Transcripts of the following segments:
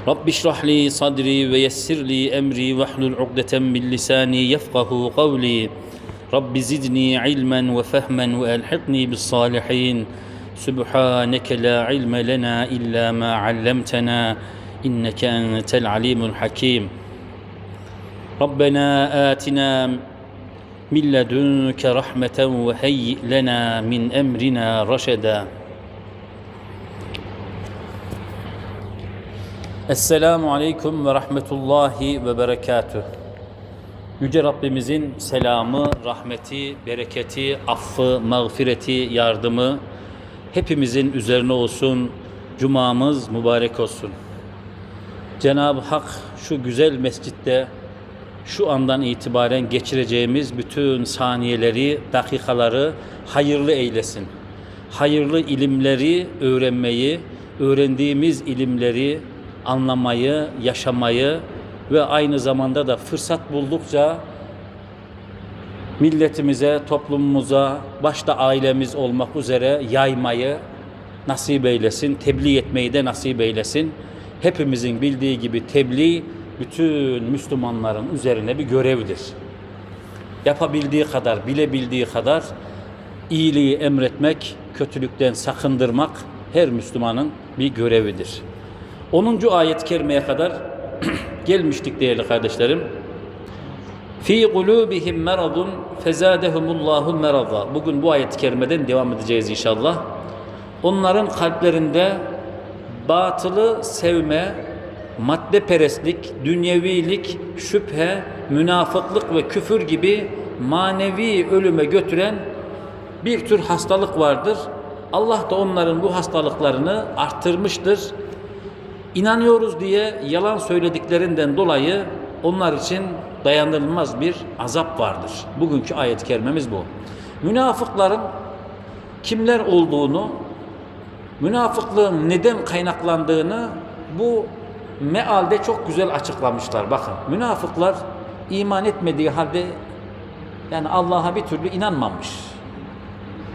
رب اشرح لي صدري ويسر لي أمري واحلل عقدة من لساني يفقه قولي. رب زدني علما وفهما وألحقني بالصالحين. سبحانك لا علم لنا إلا ما علمتنا إنك أنت العليم الحكيم. ربنا آتنا من لدنك رحمة وهيئ لنا من أمرنا رشدا. Esselamu Aleyküm ve Rahmetullahi ve Berekatüh. Yüce Rabbimizin selamı, rahmeti, bereketi, affı, mağfireti, yardımı hepimizin üzerine olsun. Cumamız mübarek olsun. Cenab-ı Hak şu güzel mescitte şu andan itibaren geçireceğimiz bütün saniyeleri, dakikaları hayırlı eylesin. Hayırlı ilimleri öğrenmeyi, öğrendiğimiz ilimleri anlamayı, yaşamayı ve aynı zamanda da fırsat buldukça milletimize, toplumumuza, başta ailemiz olmak üzere yaymayı nasip eylesin, tebliğ etmeyi de nasip eylesin. Hepimizin bildiği gibi tebliğ bütün Müslümanların üzerine bir görevdir. Yapabildiği kadar, bilebildiği kadar iyiliği emretmek, kötülükten sakındırmak her Müslümanın bir görevidir. 10. ayet-i kerimeye kadar gelmiştik değerli kardeşlerim. Fi kulubihim meradun fezadehumullahu merada. Bugün bu ayet-i kerimeden devam edeceğiz inşallah. Onların kalplerinde batılı sevme, maddeperestlik, dünyevilik, şüphe, münafıklık ve küfür gibi manevi ölüme götüren bir tür hastalık vardır. Allah da onların bu hastalıklarını arttırmıştır. İnanıyoruz diye yalan söylediklerinden dolayı onlar için dayanılmaz bir azap vardır. Bugünkü ayet-i kerimemiz bu. Münafıkların kimler olduğunu, münafıklığın neden kaynaklandığını bu mealde çok güzel açıklamışlar. Bakın münafıklar iman etmediği halde yani Allah'a bir türlü inanmamış.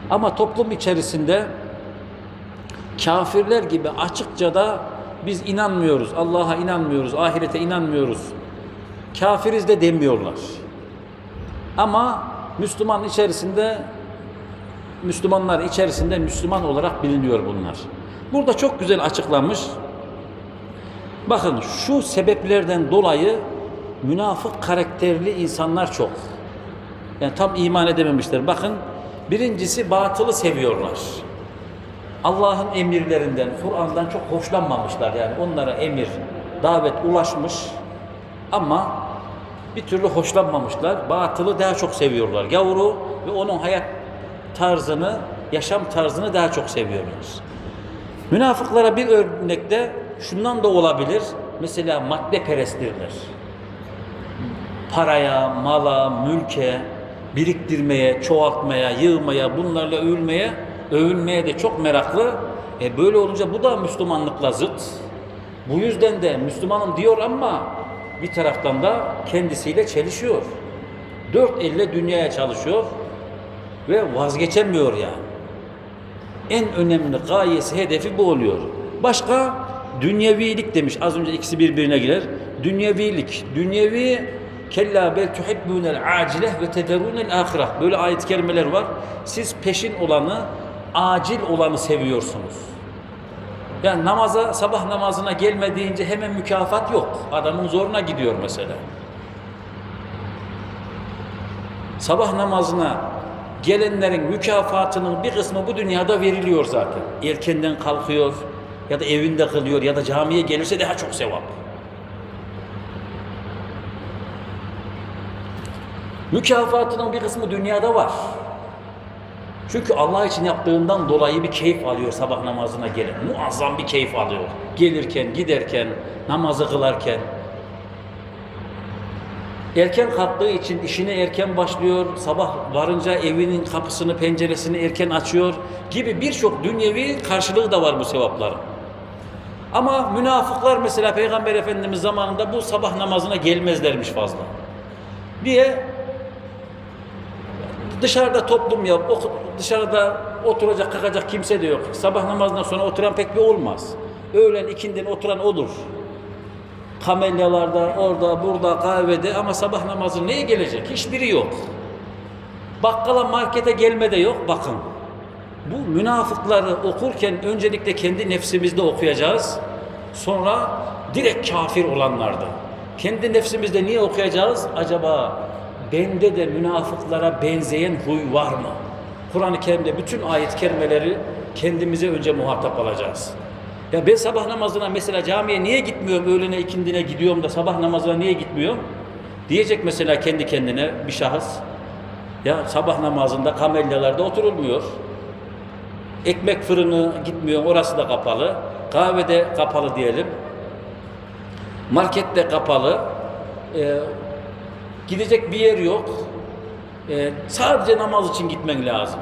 Ama toplum içerisinde kafirler gibi açıkça da biz inanmıyoruz, Allah'a inanmıyoruz, ahirete inanmıyoruz. Kafiriz de demiyorlar. Ama Müslüman içerisinde Müslümanlar içerisinde Müslüman olarak biliniyor bunlar. Burada çok güzel açıklanmış. Bakın şu sebeplerden dolayı münafık karakterli insanlar çok. Yani tam iman edememişler. Bakın birincisi batılı seviyorlar. Allah'ın emirlerinden, Kur'an'dan çok hoşlanmamışlar yani. Onlara emir, davet ulaşmış ama bir türlü hoşlanmamışlar. Batılı daha çok seviyorlar. Gavuru ve onun hayat tarzını, yaşam tarzını daha çok seviyorlar. Münafıklara bir örnekte şundan da olabilir. Mesela madde peresttirler. Paraya, mala, mülke, biriktirmeye, çoğaltmaya, yığmaya, bunlarla övülmeye övünmeye de çok meraklı. E böyle olunca bu da Müslümanlıkla zıt. Bu yüzden de Müslümanım diyor ama bir taraftan da kendisiyle çelişiyor. Dört elle dünyaya çalışıyor ve vazgeçemiyor yani. En önemli gayesi, hedefi bu oluyor. Başka dünyevilik demiş. Az önce ikisi birbirine girer. Dünyevilik. Dünyevi Kella bel tuhibbunel acile ve tederunel ahireh. Böyle ayet-i kerimeler var. Siz peşin olanı, acil olanı seviyorsunuz. Yani namaza, sabah namazına gelme deyince hemen mükafat yok. Adamın zoruna gidiyor mesela. Sabah namazına gelenlerin mükafatının bir kısmı bu dünyada veriliyor zaten. Erkenden kalkıyor ya da evinde kılıyor ya da camiye gelirse daha çok sevap. Mükafatının bir kısmı dünyada var. Çünkü Allah için yaptığından dolayı bir keyif alıyor sabah namazına gelen. Muazzam bir keyif alıyor. Gelirken, giderken, namazı kılarken. Erken kalktığı için işine erken başlıyor, sabah varınca evinin kapısını, penceresini erken açıyor gibi birçok dünyevi karşılığı da var bu sevapların. Ama münafıklar mesela Peygamber Efendimiz zamanında bu sabah namazına gelmezlermiş fazla. Niye? Dışarıda toplum oku- dışarıda oturacak kalkacak kimse de yok. Sabah namazından sonra oturan pek bir olmaz. Öğlen ikindin oturan olur. Kamelyalarda, orada, burada, kahvede ama sabah namazı neye gelecek? Hiçbiri yok. Bakkala, markete gelme de yok. Bakın. Bu münafıkları okurken öncelikle kendi nefsimizde okuyacağız. Sonra direkt kafir olanlarda. Kendi nefsimizde niye okuyacağız? Acaba bende de münafıklara benzeyen huy var mı? Kur'an-ı Kerim'de bütün ayet kelimeleri kendimize önce muhatap alacağız. Ya ben sabah namazına mesela camiye niye gitmiyorum? Öğlene ikindine gidiyorum da sabah namazına niye gitmiyorum? Diyecek mesela kendi kendine bir şahıs. Ya sabah namazında kamelyalarda oturulmuyor. Ekmek fırını gitmiyor, orası da kapalı. Kahvede kapalı diyelim. Markette kapalı. Ee, gidecek bir yer yok. Ee, sadece namaz için gitmen lazım.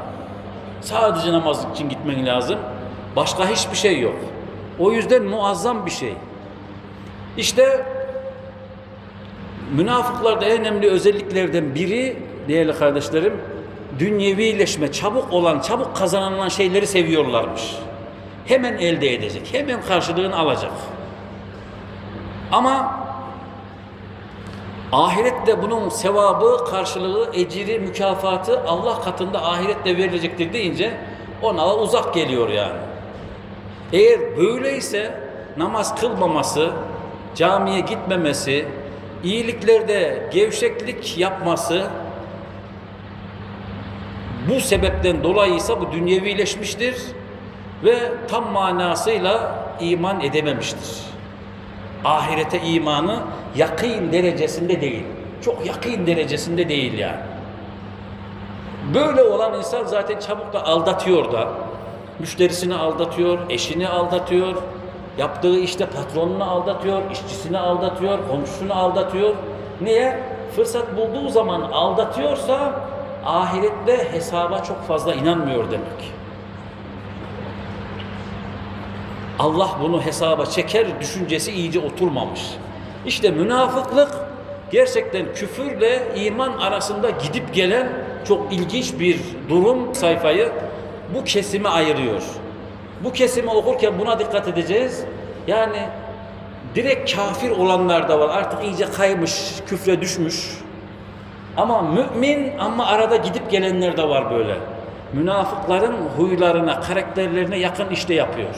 Sadece namaz için gitmen lazım. Başka hiçbir şey yok. O yüzden muazzam bir şey. İşte münafıklarda en önemli özelliklerden biri değerli kardeşlerim dünyevileşme, çabuk olan, çabuk kazanılan şeyleri seviyorlarmış. Hemen elde edecek, hemen karşılığını alacak. Ama ahirette bunun sevabı, karşılığı, eciri, mükafatı Allah katında ahirette verilecektir deyince ona uzak geliyor yani. Eğer böyleyse namaz kılmaması, camiye gitmemesi, iyiliklerde gevşeklik yapması bu sebepten dolayıysa bu dünyevileşmiştir ve tam manasıyla iman edememiştir. Ahirete imanı yakın derecesinde değil. Çok yakın derecesinde değil yani. Böyle olan insan zaten çabuk da aldatıyor da. Müşterisini aldatıyor, eşini aldatıyor, yaptığı işte patronunu aldatıyor, işçisini aldatıyor, komşusunu aldatıyor. Niye? Fırsat bulduğu zaman aldatıyorsa ahirette hesaba çok fazla inanmıyor demek. Allah bunu hesaba çeker düşüncesi iyice oturmamış. İşte münafıklık gerçekten küfürle iman arasında gidip gelen çok ilginç bir durum sayfayı bu kesime ayırıyor. Bu kesimi okurken buna dikkat edeceğiz. Yani direkt kafir olanlar da var. Artık iyice kaymış, küfre düşmüş. Ama mümin ama arada gidip gelenler de var böyle. Münafıkların huylarına, karakterlerine yakın işte yapıyor.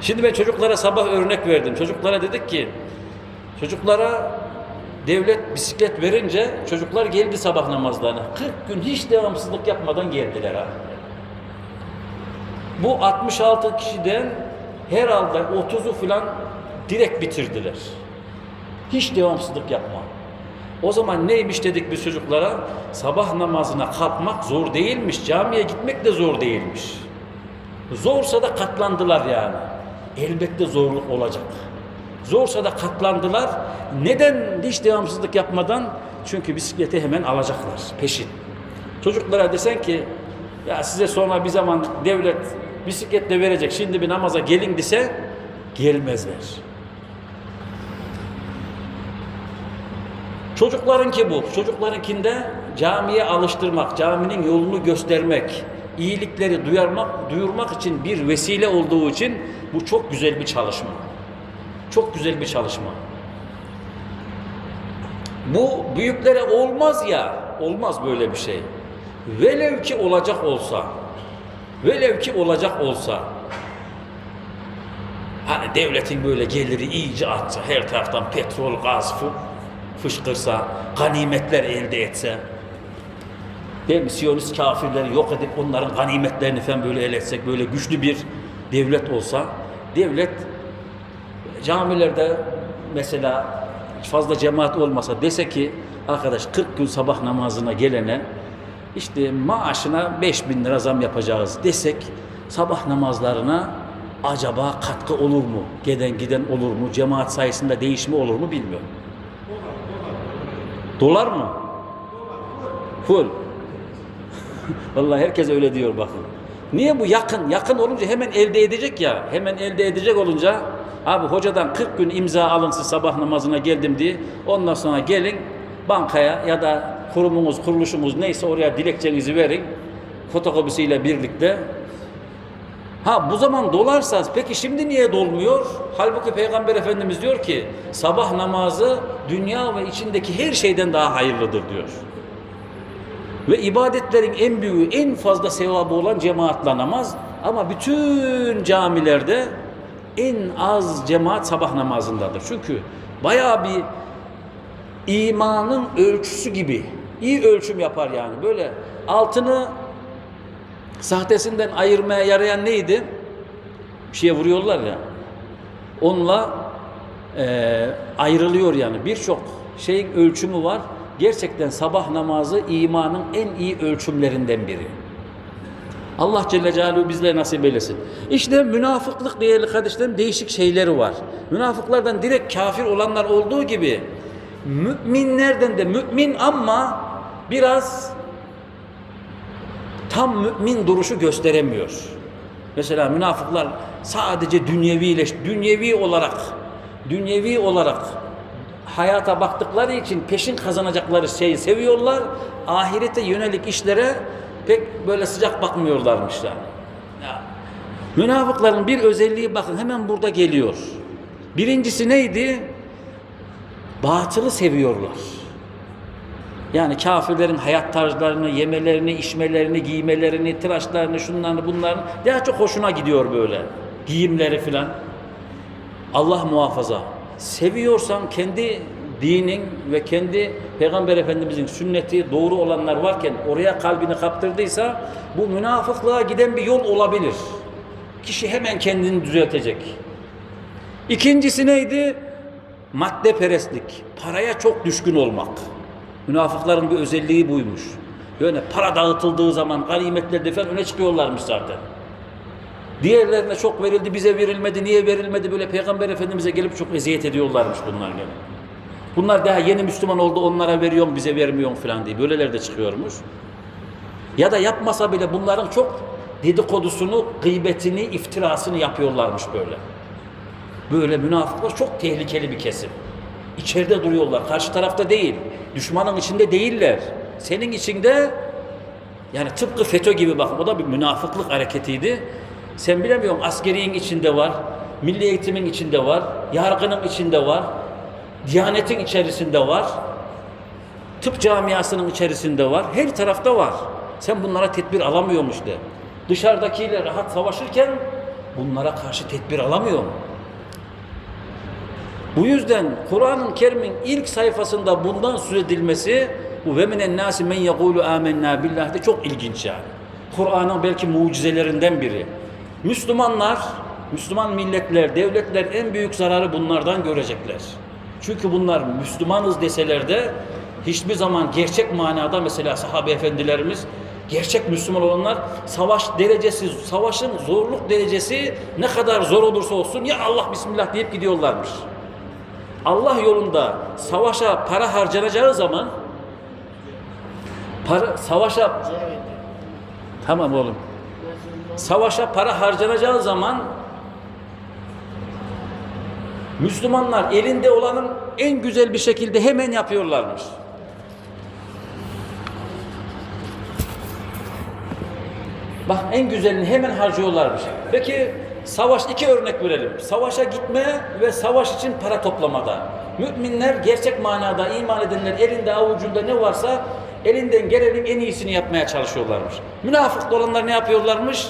Şimdi ben çocuklara sabah örnek verdim. Çocuklara dedik ki, çocuklara devlet bisiklet verince çocuklar geldi sabah namazlarına. 40 gün hiç devamsızlık yapmadan geldiler ha. Bu 66 kişiden herhalde 30'u falan direkt bitirdiler. Hiç devamsızlık yapma. O zaman neymiş dedik biz çocuklara? Sabah namazına kalkmak zor değilmiş. Camiye gitmek de zor değilmiş. Zorsa da katlandılar yani. Elbette zorluk olacak. Zorsa da katlandılar. Neden hiç devamsızlık yapmadan? Çünkü bisikleti hemen alacaklar peşin. Çocuklara desen ki ya size sonra bir zaman devlet bisikletle verecek şimdi bir namaza gelin dese gelmezler. Çocuklarınki bu. Çocuklarınkinde camiye alıştırmak, caminin yolunu göstermek, iyilikleri duyarmak, duyurmak için bir vesile olduğu için bu çok güzel bir çalışma. Çok güzel bir çalışma. Bu büyüklere olmaz ya, olmaz böyle bir şey. Velev ki olacak olsa, velev ki olacak olsa, hani devletin böyle geliri iyice artsa, her taraftan petrol, gaz, fı- fışkırsa, ganimetler elde etse, değil mi? Siyonist kafirleri yok edip onların ganimetlerini falan böyle ele etsek, böyle güçlü bir devlet olsa, devlet camilerde mesela fazla cemaat olmasa dese ki arkadaş 40 gün sabah namazına gelene işte maaşına 5 bin lira zam yapacağız desek sabah namazlarına acaba katkı olur mu? Giden giden olur mu? Cemaat sayısında değişme olur mu bilmiyorum. Dolar mı? Full. Vallahi herkes öyle diyor bakın. Niye bu yakın? Yakın olunca hemen elde edecek ya. Hemen elde edecek olunca abi hocadan 40 gün imza alınsın sabah namazına geldim diye. Ondan sonra gelin bankaya ya da kurumunuz, kuruluşumuz neyse oraya dilekçenizi verin. Fotokopisiyle birlikte. Ha bu zaman dolarsa peki şimdi niye dolmuyor? Halbuki Peygamber Efendimiz diyor ki sabah namazı dünya ve içindeki her şeyden daha hayırlıdır diyor. Ve ibadetlerin en büyüğü, en fazla sevabı olan cemaatla namaz. Ama bütün camilerde en az cemaat sabah namazındadır. Çünkü bayağı bir imanın ölçüsü gibi iyi ölçüm yapar yani. Böyle altını sahtesinden ayırmaya yarayan neydi? Bir şeye vuruyorlar ya. Onunla eee, ayrılıyor yani. Birçok şeyin ölçümü var. Gerçekten sabah namazı imanın en iyi ölçümlerinden biri. Allah Celle Celaluhu bizlere nasip eylesin. İşte münafıklık değerli kardeşlerim değişik şeyleri var. Münafıklardan direkt kafir olanlar olduğu gibi müminlerden de mümin ama biraz tam mümin duruşu gösteremiyor. Mesela münafıklar sadece dünyevileş, dünyevi olarak, dünyevi olarak hayata baktıkları için peşin kazanacakları şeyi seviyorlar. Ahirete yönelik işlere pek böyle sıcak bakmıyorlarmış yani. Ya. Münafıkların bir özelliği bakın hemen burada geliyor. Birincisi neydi? Batılı seviyorlar. Yani kafirlerin hayat tarzlarını, yemelerini, içmelerini, giymelerini, tıraşlarını, şunlarını, bunlarını daha çok hoşuna gidiyor böyle. Giyimleri filan. Allah muhafaza. Seviyorsan kendi dinin ve kendi Peygamber Efendimizin sünneti doğru olanlar varken oraya kalbini kaptırdıysa bu münafıklığa giden bir yol olabilir. Kişi hemen kendini düzeltecek. İkincisi neydi? Maddeperestlik. Paraya çok düşkün olmak. Münafıkların bir özelliği buymuş. Yani para dağıtıldığı zaman ganimetlerde falan öne çıkıyorlarmış zaten. Diğerlerine çok verildi, bize verilmedi, niye verilmedi böyle Peygamber Efendimiz'e gelip çok eziyet ediyorlarmış bunlar gene. Bunlar daha yeni Müslüman oldu, onlara veriyorum, bize vermiyorum falan diye. Böyleler de çıkıyormuş. Ya da yapmasa bile bunların çok dedikodusunu, gıybetini, iftirasını yapıyorlarmış böyle. Böyle münafıklar çok tehlikeli bir kesim. İçeride duruyorlar, karşı tarafta değil. Düşmanın içinde değiller. Senin içinde yani tıpkı FETÖ gibi bak o da bir münafıklık hareketiydi. Sen bilemiyorsun askeriyin içinde var, milli eğitimin içinde var, yargının içinde var, diyanetin içerisinde var, tıp camiasının içerisinde var, her tarafta var. Sen bunlara tedbir alamıyormuş de. Dışarıdakiyle rahat savaşırken bunlara karşı tedbir alamıyor? Bu yüzden Kur'an-ı Kerim'in ilk sayfasında bundan söz edilmesi bu ve minen nasi men yekulu amennâ billah de çok ilginç yani. Kur'an'ın belki mucizelerinden biri. Müslümanlar, Müslüman milletler, devletler en büyük zararı bunlardan görecekler. Çünkü bunlar Müslümanız deseler de hiçbir zaman gerçek manada mesela sahabe efendilerimiz gerçek Müslüman olanlar savaş derecesi, savaşın zorluk derecesi ne kadar zor olursa olsun ya Allah Bismillah deyip gidiyorlarmış. Allah yolunda savaşa para harcanacağı zaman para savaşa tamam oğlum savaşa para harcanacağı zaman Müslümanlar elinde olanın en güzel bir şekilde hemen yapıyorlarmış. Bak en güzelini hemen harcıyorlarmış. Peki savaş iki örnek verelim. Savaşa gitme ve savaş için para toplamada. Müminler gerçek manada iman edenler elinde avucunda ne varsa elinden gelenin en iyisini yapmaya çalışıyorlarmış. Münafık olanlar ne yapıyorlarmış?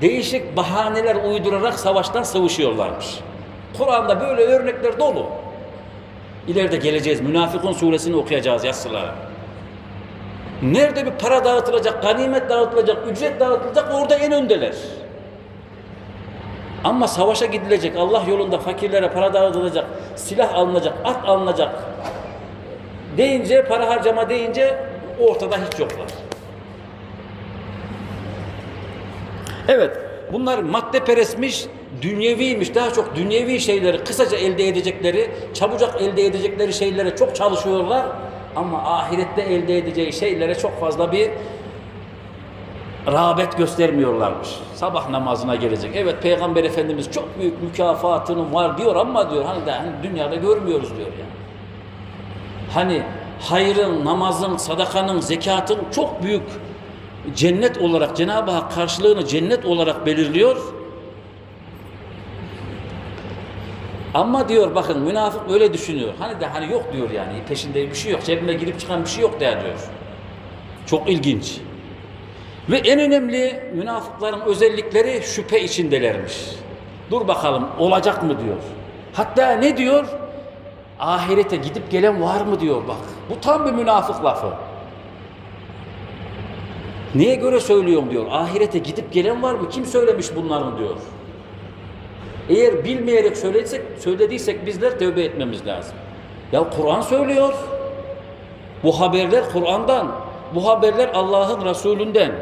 Değişik bahaneler uydurarak savaştan sıvışıyorlarmış. Kur'an'da böyle örnekler dolu. İleride geleceğiz. Münafıkun suresini okuyacağız yassılara. Nerede bir para dağıtılacak, ganimet dağıtılacak, ücret dağıtılacak orada en öndeler. Ama savaşa gidilecek, Allah yolunda fakirlere para dağıtılacak, silah alınacak, at alınacak deyince, para harcama deyince ortada hiç yoklar. Evet, bunlar madde peresmiş, dünyeviymiş. Daha çok dünyevi şeyleri kısaca elde edecekleri, çabucak elde edecekleri şeylere çok çalışıyorlar. Ama ahirette elde edeceği şeylere çok fazla bir rağbet göstermiyorlarmış. Sabah namazına gelecek. Evet Peygamber Efendimiz çok büyük mükafatının var diyor ama diyor hani, de, hani dünyada görmüyoruz diyor yani. Hani hayrın, namazın, sadakanın, zekatın çok büyük cennet olarak Cenab-ı Hak karşılığını cennet olarak belirliyor. Ama diyor bakın münafık öyle düşünüyor. Hani de hani yok diyor yani peşinde bir şey yok. Cebine girip çıkan bir şey yok der diyor. Çok ilginç. Ve en önemli münafıkların özellikleri şüphe içindelermiş. Dur bakalım olacak mı diyor. Hatta ne diyor? Ahirete gidip gelen var mı diyor bak. Bu tam bir münafık lafı. Neye göre söylüyorum diyor. Ahirete gidip gelen var mı? Kim söylemiş bunları diyor. Eğer bilmeyerek söylediysek, söylediysek bizler tövbe etmemiz lazım. Ya Kur'an söylüyor. Bu haberler Kur'an'dan. Bu haberler Allah'ın Resulünden.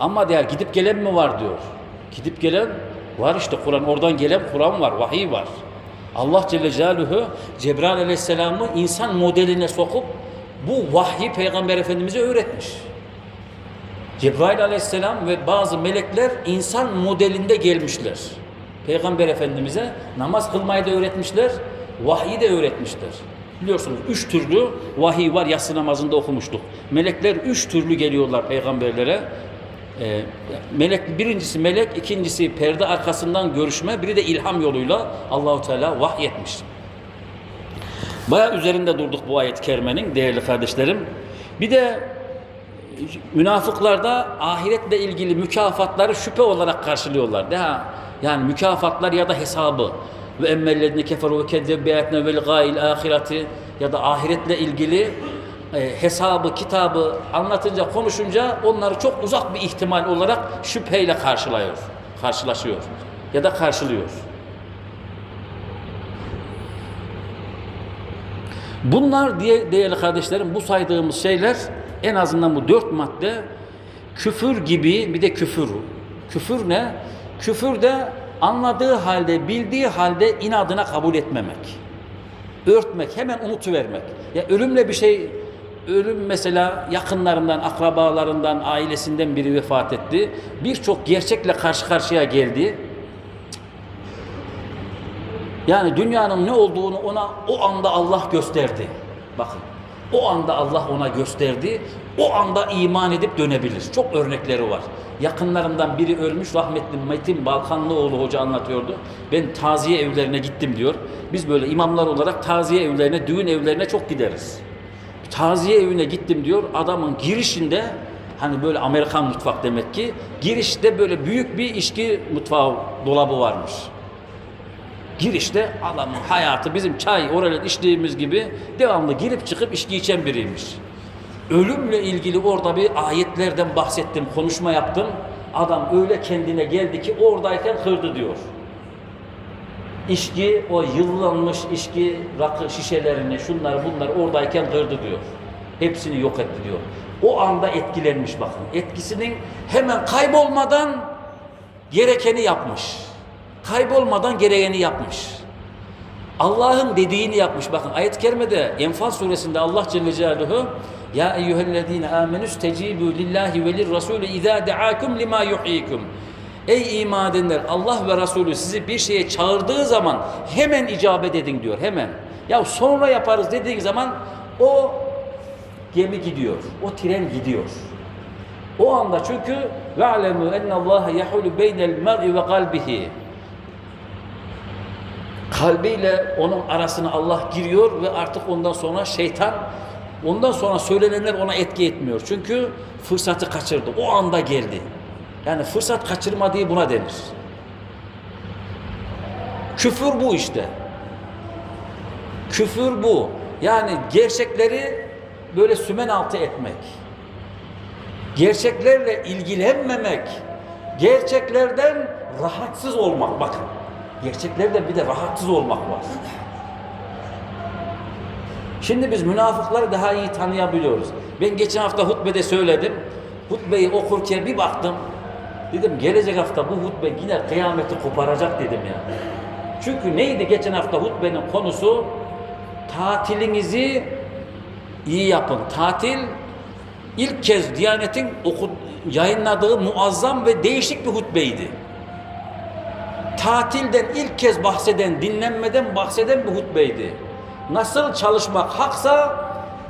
Ama diğer gidip gelen mi var diyor. Gidip gelen var işte Kur'an. Oradan gelen Kur'an var, vahiy var. Allah Celle Celaluhu Cebrail Aleyhisselam'ı insan modeline sokup bu vahyi Peygamber Efendimiz'e öğretmiş. Cebrail aleyhisselam ve bazı melekler insan modelinde gelmişler. Peygamber Efendimiz'e namaz kılmayı da öğretmişler, vahyi de öğretmişler. Biliyorsunuz üç türlü vahiy var, yatsı namazında okumuştuk. Melekler üç türlü geliyorlar peygamberlere. Ee, melek birincisi melek, ikincisi perde arkasından görüşme, biri de ilham yoluyla Allahu Teala vahyetmiş. Baya üzerinde durduk bu ayet-i kerimenin değerli kardeşlerim. Bir de münafıklarda ahiretle ilgili mükafatları şüphe olarak karşılıyorlar. Daha yani mükafatlar ya da hesabı ve emmellezine keferu ve kezzeb biyatne vel gail ahireti ya da ahiretle ilgili e, hesabı, kitabı anlatınca, konuşunca onları çok uzak bir ihtimal olarak şüpheyle karşılıyor, karşılaşıyor ya da karşılıyor. Bunlar diye değerli kardeşlerim bu saydığımız şeyler en azından bu dört madde küfür gibi bir de küfür. Küfür ne? Küfür de anladığı halde, bildiği halde inadına kabul etmemek. Örtmek, hemen unutuvermek. Ya ölümle bir şey, ölüm mesela yakınlarından, akrabalarından, ailesinden biri vefat etti. Birçok gerçekle karşı karşıya geldi. Yani dünyanın ne olduğunu ona o anda Allah gösterdi. Bakın. O anda Allah ona gösterdi. O anda iman edip dönebilir. Çok örnekleri var. Yakınlarından biri ölmüş. Rahmetli Metin Balkanlıoğlu hoca anlatıyordu. Ben taziye evlerine gittim diyor. Biz böyle imamlar olarak taziye evlerine, düğün evlerine çok gideriz. Taziye evine gittim diyor. Adamın girişinde hani böyle Amerikan mutfak demek ki girişte böyle büyük bir içki mutfağı dolabı varmış. Girişte adamın hayatı bizim çay orada içtiğimiz gibi devamlı girip çıkıp içki içen biriymiş. Ölümle ilgili orada bir ayetlerden bahsettim, konuşma yaptım. Adam öyle kendine geldi ki oradayken kırdı diyor. İçki, o yıllanmış içki rakı şişelerini, şunları bunları oradayken kırdı diyor. Hepsini yok etti diyor. O anda etkilenmiş bakın. Etkisinin hemen kaybolmadan gerekeni yapmış kaybolmadan gereğini yapmış. Allah'ın dediğini yapmış. Bakın ayet-i kerimede Enfal suresinde Allah Celle Celaluhu Ya eyyühellezine amenü stecibu lillahi ve lirrasulü izâ de'âkum lima yuhyikum Ey iman edenler Allah ve Resulü sizi bir şeye çağırdığı zaman hemen icabet edin diyor hemen. Ya sonra yaparız dediğin zaman o gemi gidiyor. O tren gidiyor. O anda çünkü ve'lemû ennallâhe yahulu beynel mer'i ve kalbihi kalbiyle onun arasına Allah giriyor ve artık ondan sonra şeytan ondan sonra söylenenler ona etki etmiyor. Çünkü fırsatı kaçırdı. O anda geldi. Yani fırsat kaçırmadığı buna denir. Küfür bu işte. Küfür bu. Yani gerçekleri böyle sümen altı etmek. Gerçeklerle ilgilenmemek. Gerçeklerden rahatsız olmak. Bakın. Gerçeklerde bir de rahatsız olmak var. Şimdi biz münafıkları daha iyi tanıyabiliyoruz. Ben geçen hafta hutbede söyledim. Hutbeyi okurken bir baktım. Dedim gelecek hafta bu hutbe yine kıyameti koparacak dedim ya. Çünkü neydi geçen hafta hutbenin konusu? Tatilinizi iyi yapın. Tatil ilk kez Diyanet'in yayınladığı muazzam ve değişik bir hutbeydi. Tatilden ilk kez bahseden, dinlenmeden bahseden bir hutbeydi. Nasıl çalışmak haksa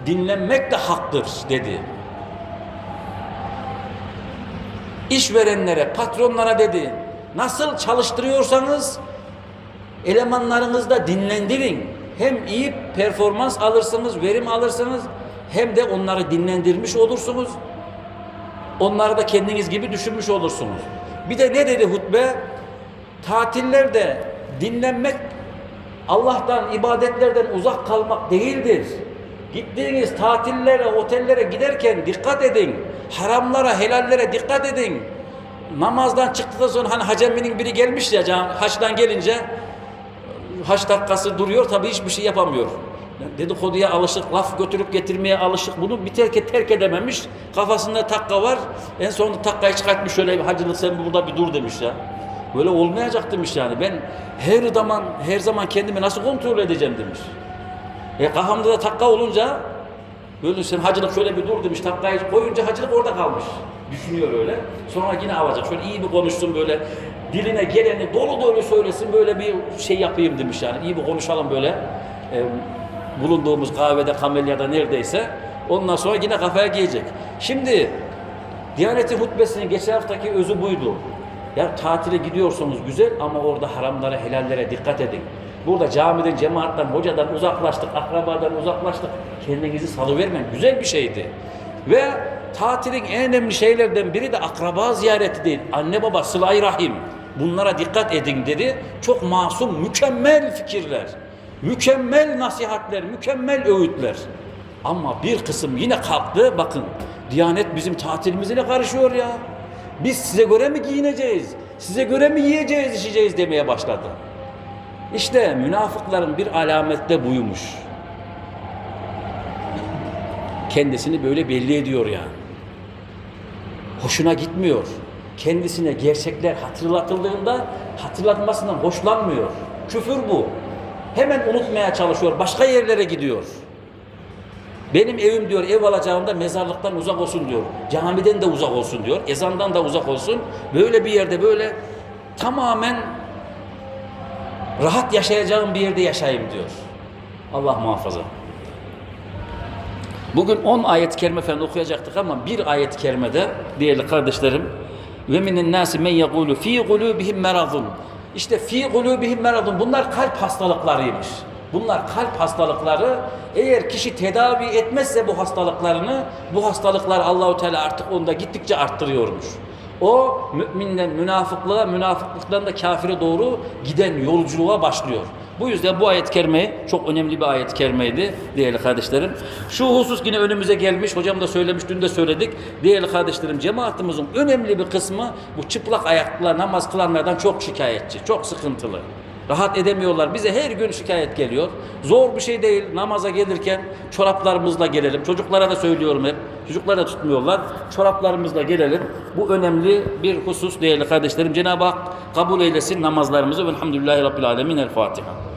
dinlenmek de haktır dedi. İşverenlere, patronlara dedi. Nasıl çalıştırıyorsanız elemanlarınızı da dinlendirin. Hem iyi performans alırsınız, verim alırsınız hem de onları dinlendirmiş olursunuz. Onları da kendiniz gibi düşünmüş olursunuz. Bir de ne dedi hutbe? Tatillerde dinlenmek Allah'tan, ibadetlerden uzak kalmak değildir. Gittiğiniz tatillere, otellere giderken dikkat edin. Haramlara, helallere dikkat edin. Namazdan çıktıktan sonra hani haceminin biri gelmiş ya haçtan gelince haç dakikası duruyor tabii hiçbir şey yapamıyor. Dedikoduya alışık, laf götürüp getirmeye alışık bunu bir terk, terk edememiş. Kafasında takka var. En sonunda takkayı çıkartmış şöyle hacılık sen burada bir dur demiş ya. Böyle olmayacak demiş yani. Ben her zaman her zaman kendimi nasıl kontrol edeceğim demiş. E kafamda da takka olunca böyle sen hacılık şöyle bir dur demiş. Takkayı koyunca hacılık orada kalmış. Düşünüyor öyle. Sonra yine alacak. Şöyle iyi bir konuşsun böyle. Diline geleni dolu dolu söylesin. Böyle bir şey yapayım demiş yani. İyi bir konuşalım böyle. E, bulunduğumuz kahvede, kamelyada neredeyse. Ondan sonra yine kafaya giyecek. Şimdi Diyaneti hutbesinin geçen haftaki özü buydu. Ya tatile gidiyorsunuz güzel ama orada haramlara, helallere dikkat edin. Burada camiden, cemaatten, hocadan uzaklaştık, akrabadan uzaklaştık. Kendinizi salıvermeyin. Güzel bir şeydi. Ve tatilin en önemli şeylerden biri de akraba ziyareti değil. Anne baba, sıla rahim. Bunlara dikkat edin dedi. Çok masum, mükemmel fikirler. Mükemmel nasihatler, mükemmel öğütler. Ama bir kısım yine kalktı. Bakın Diyanet bizim tatilimizle karışıyor ya. Biz size göre mi giyineceğiz? Size göre mi yiyeceğiz, içeceğiz demeye başladı. İşte münafıkların bir alamette buymuş. Kendisini böyle belli ediyor yani. Hoşuna gitmiyor. Kendisine gerçekler hatırlatıldığında hatırlatmasından hoşlanmıyor. Küfür bu. Hemen unutmaya çalışıyor. Başka yerlere gidiyor. Benim evim diyor ev alacağımda mezarlıktan uzak olsun diyor. Camiden de uzak olsun diyor. Ezandan da uzak olsun. Böyle bir yerde böyle tamamen rahat yaşayacağım bir yerde yaşayayım diyor. Allah muhafaza. Bugün 10 ayet-i kerime falan okuyacaktık ama bir ayet-i kerimede değerli kardeşlerim ve minin nasi men yekulu fi kulubihim meradun. İşte fi kulubihim meradun bunlar kalp hastalıklarıymış. Bunlar kalp hastalıkları. Eğer kişi tedavi etmezse bu hastalıklarını, bu hastalıklar Allahu Teala artık onda gittikçe arttırıyormuş. O müminden münafıklığa, münafıklıktan da kafire doğru giden yolculuğa başlıyor. Bu yüzden bu ayet-i kerime çok önemli bir ayet-i kerimeydi değerli kardeşlerim. Şu husus yine önümüze gelmiş. Hocam da söylemiş, dün de söyledik. Değerli kardeşlerim cemaatimizin önemli bir kısmı bu çıplak ayakla namaz kılanlardan çok şikayetçi, çok sıkıntılı. Rahat edemiyorlar. Bize her gün şikayet geliyor. Zor bir şey değil. Namaza gelirken çoraplarımızla gelelim. Çocuklara da söylüyorum hep. Çocuklar da tutmuyorlar. Çoraplarımızla gelelim. Bu önemli bir husus değerli kardeşlerim. Cenab-ı Hak kabul eylesin namazlarımızı. Velhamdülillahi Rabbil Alemin. El Fatiha.